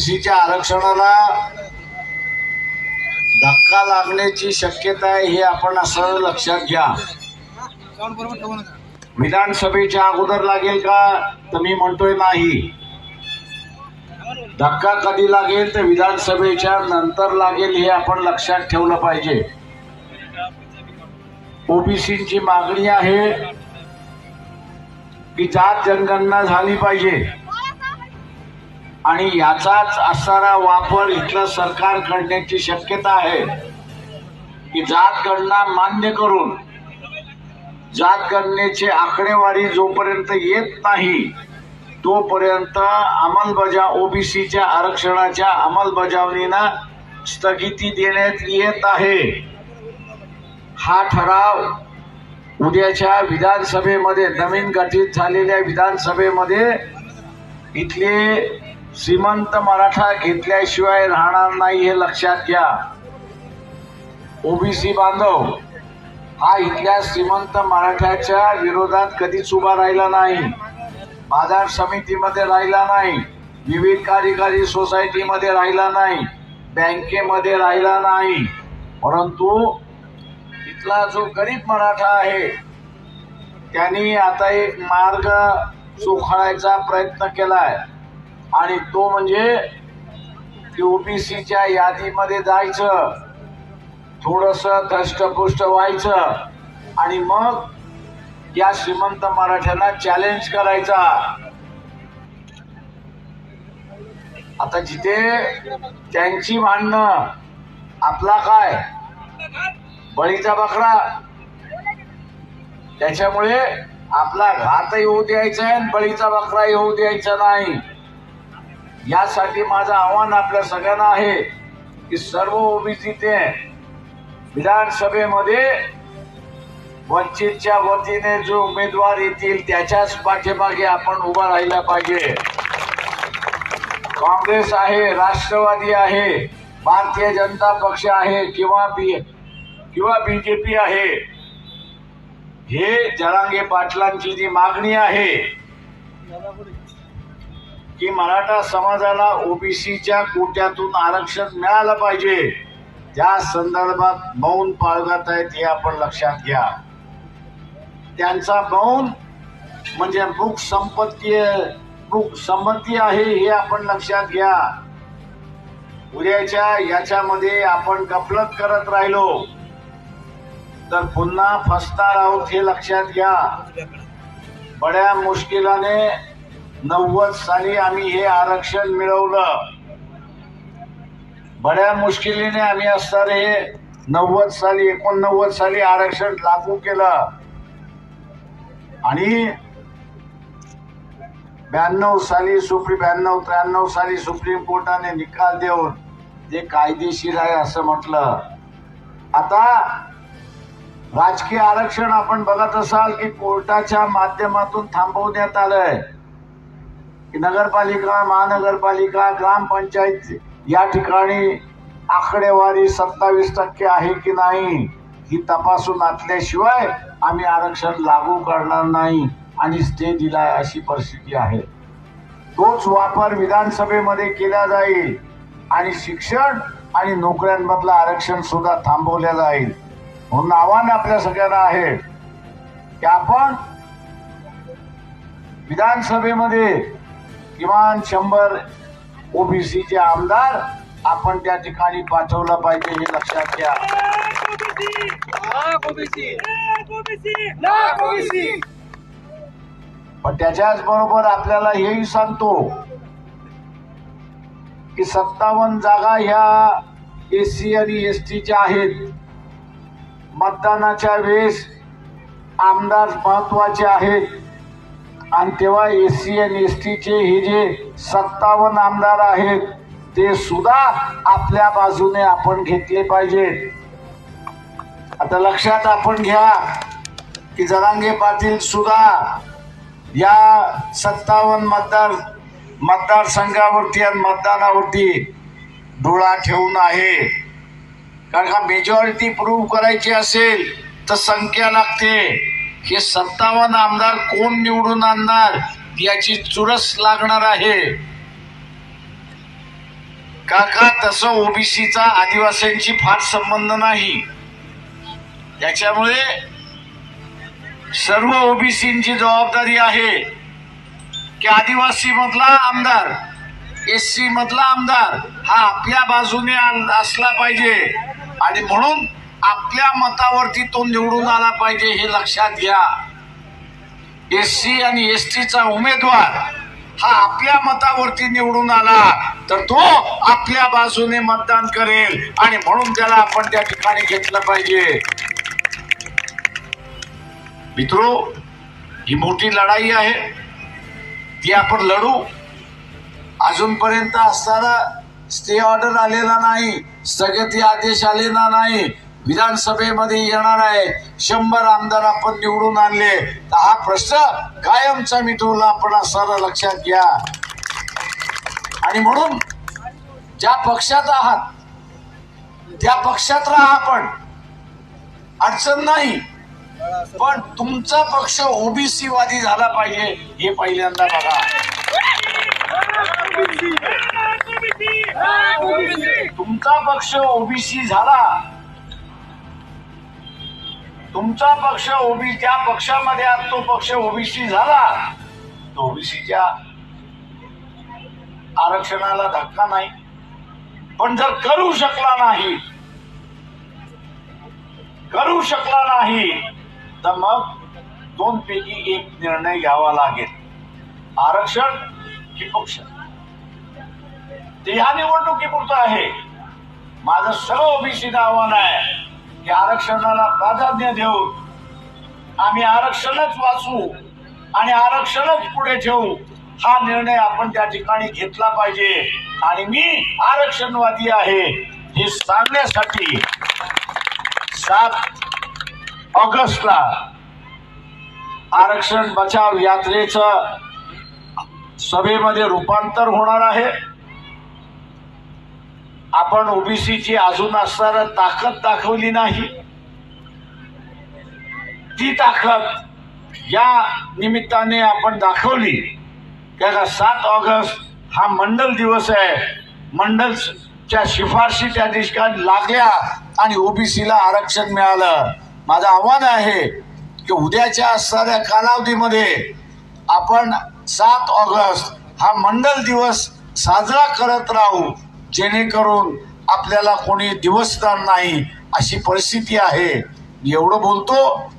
ओबीसीच्या आरक्षणाला धक्का लागण्याची शक्यता आहे हे आपण असं लक्षात घ्या. विधानसभेच्या अगोदर लागेल का? तर मी म्हणतोय नाही. धक्का कधी लागेल? तर विधानसभेच्या नंतर लागेल हे आपण लक्षात ठेवलं पाहिजे. ओबीसीची मागणी आहे की जात जनगणना झाली पाहिजे. आणि याचाच असणारा वापर इथलं सरकार करण्याची शक्यता आहे. की जात गणना मान्य करून जात गणनेची आकडेवारी जोपर्यंत येत नाही तोपर्यंत अंमलबजाव ओबीसीच्या आरक्षणाच्या अंमलबजावणीला स्थगिती देण्यात येत आहे. हा ठराव उद्याच्या विधानसभेमध्ये नवीन गठीत झालेल्या विधानसभेमध्ये इथले श्रीमंत मराठा घेतल्याशिवाय राहणार नाही हे लक्षात घ्या. ओबीसी बांधव हा इथल्या श्रीमंत मराठ्याच्या विरोधात कधीच उभा राहिला नाही. बाजार समितीमध्ये राहिला नाही. विविध कार्यकारी सोसायटीमध्ये राहिला नाही. बँकेमध्ये राहिला नाही. परंतु इथला जो गरीब मराठा आहे त्यांनी आता एक मार्ग चोखाळायचा प्रयत्न केलाय. आणि तो म्हणजे की ओबीसीच्या यादीमध्ये जायचं. थोडस धष्टपुष्ट व्हायचं. आणि मग या श्रीमंत मराठ्यांना चॅलेंज करायचा. आता जिथे त्यांची भांडणं आपला काय? बळीचा बकरा. त्याच्यामुळे आपला घात येऊ द्यायचा आहे आणि बळीचा बकरा होऊ द्यायचा नाही. यासाठी माझं आव्हान आपल्या सगळ्यांना आहे की सर्व ओबीसीचे विधानसभेमध्ये वंचितच्या वतीने जो उमेदवार येतील त्याच्याच पाठीमागे आपण उभा राहिला पाहिजे. काँग्रेस आहे राष्ट्रवादी आहे भारतीय जनता पक्ष आहे किंवा बी किंवा बीजेपी आहे. हे जरांगे पाटलांची जी मागणी आहे की मराठा समाजाला ओबीसीच्या कोट्यातून आरक्षण मिळालं पाहिजे. त्या संदर्भात मौन बाळगत आहेत हे आपण लक्षात घ्या. त्यांचा मौन म्हणजे मुख संपत्ती मुख संमती आहे हे आपण लक्षात घ्या. उद्याच्या याच्यामध्ये आपण गफलत करत राहिलो. तर पुन्हा फसणार आहोत हे लक्षात घ्या. बड्या मुश्किलाने नव्वद साली आम्ही हे आरक्षण मिळवलं. बड्या मुश्किलीने आम्ही असणार हे नव्वद साली एकोणनव्वद साली आरक्षण लागू केलं. आणि ब्याण्णव साली सुप्रीम ब्याण्णव त्र्याण्णव साली सुप्रीम कोर्टाने निकाल देऊन जे कायदेशीर आहे असं म्हटलं. आता राजकीय आरक्षण आपण बघत असाल की कोर्टाच्या माध्यमातून थांबवण्यात आलंय. नगरपालिका महानगरपालिका ग्रामपंचायत या ठिकाणी आकडेवारी सत्तावीस टक्के आहे की नाही ही तपासून असल्याशिवाय आम्ही आरक्षण लागू करणार नाही आणि स्टे दिलाय अशी परिस्थिती आहे. तोच वापर विधानसभेमध्ये केला जाईल आणि शिक्षण आणि नोकऱ्यांमधलं आरक्षण सुद्धा थांबवलं जाईल. म्हणून आव्हान आपल्या सगळ्यांना आहे की आपण विधानसभेमध्ये किमान शंभर ओबीसीचे आमदार आपण त्या ठिकाणी पाठवलं पाहिजे हे लक्षात घ्या. पण त्याच्याच बरोबर आपल्याला हेही सांगतो की सत्तावन्न जागा ह्या एस सी आणि एस टीच्या आहेत. मतदानाच्या वेळेस आमदार महत्त्वाचे आहेत. आणि तेव्हा एस सी आणि एस टीचे हे जे सत्तावन्न आमदार आहेत ते सुद्धा आपल्या बाजूने आपण घेतले पाहिजेत आता लक्षात आपण घ्या की जरांगे पाटील सुद्धा या सत्तावन्न मतदार मतदारसंघावरती आणि मतदानावरती डोळा ठेवून आहे. कारण का मेजॉरिटी प्रूव्ह करायची असेल तर संख्या लागते. हे सत्तावन्न आमदार कोण निवडून आणणार याची चुरस लागणार आहे. काका तसं ओबीसीचा आदिवासींची फार संबंध नाही. त्याच्यामुळे सर्व ओबीसींची जबाबदारी आहे की आदिवासी मधला आमदार एस सी मधला आमदार हा आपल्या बाजूने असला पाहिजे. आणि म्हणून आपल्या मतावरती तो निवडून आला पाहिजे हे लक्षात घ्या. एस सी आणि एस टीचा उमेदवार हा आपल्या मतावरती निवडून आला तर तो आपल्या बाजूने मतदान करेल आणि म्हणून त्याला आपण त्या ठिकाणी घेतलं पाहिजे. मित्रो ही मोठी लढाई आहे. ती आपण लढू. अजूनपर्यंत असताना स्टे ऑर्डर आलेला नाही. स्थगिती आदेश आलेला नाही. विधानसभेमध्ये येणार आहे. शंभर आमदार आपण निवडून आणले. तर हा प्रश्न कायमचा मिटवला आपण असताना लक्षात घ्या. आणि म्हणून ज्या पक्षात आहात त्या पक्षात राहा आपण. अडचण नाही. पण तुमचा पक्ष ओबीसी वादी झाला पाहिजे हे पहिल्यांदा बघा. तुमचा पक्ष ओबीसी झाला. तुमचा पक्ष ओबी त्या पक्षामध्ये आज तो पक्ष ओबीसी झाला. तो ओबीसीच्या आरक्षणाला धक्का नाही. पण जर करू शकला नाही करू शकला नाही तर मग दोन पैकी एक निर्णय घ्यावा लागेल. आरक्षण की पक्ष? ते ह्या निवडणुकीपुरतं आहे. माझं सर्व ओबीसीचं आव्हान आहे. की आरक्षणाला प्राधान्य देऊ आम्ही आरक्षणच वाचू आणि आरक्षणच पुढे ठेवू हा निर्णय आपण त्या ठिकाणी घेतला पाहिजे. आणि मी आरक्षणवादी आहे हे सांगण्यासाठी सात ऑगस्टला आरक्षण बचाव यात्रेचं सभेमध्ये रूपांतर होणार आहे. आपण ओबीसीची अजून असणारा ताकद दाखवली नाही. ती ताकद या निमित्ताने आपण दाखवली. त्याला सात ऑगस्ट हा मंडल दिवस आहे. मंडलच्या शिफारशी त्या दिवशी लागल्या आणि ओबीसीला आरक्षण मिळालं. माझं आव्हान आहे की उद्याच्या असणाऱ्या कालावधीमध्ये आपण सात ऑगस्ट हा मंडल दिवस साजरा करत राहू. जेणेकरून आपल्याला कोणी दिवसदार नाही अशी परिस्थिती आहे. एवढं बोलतो.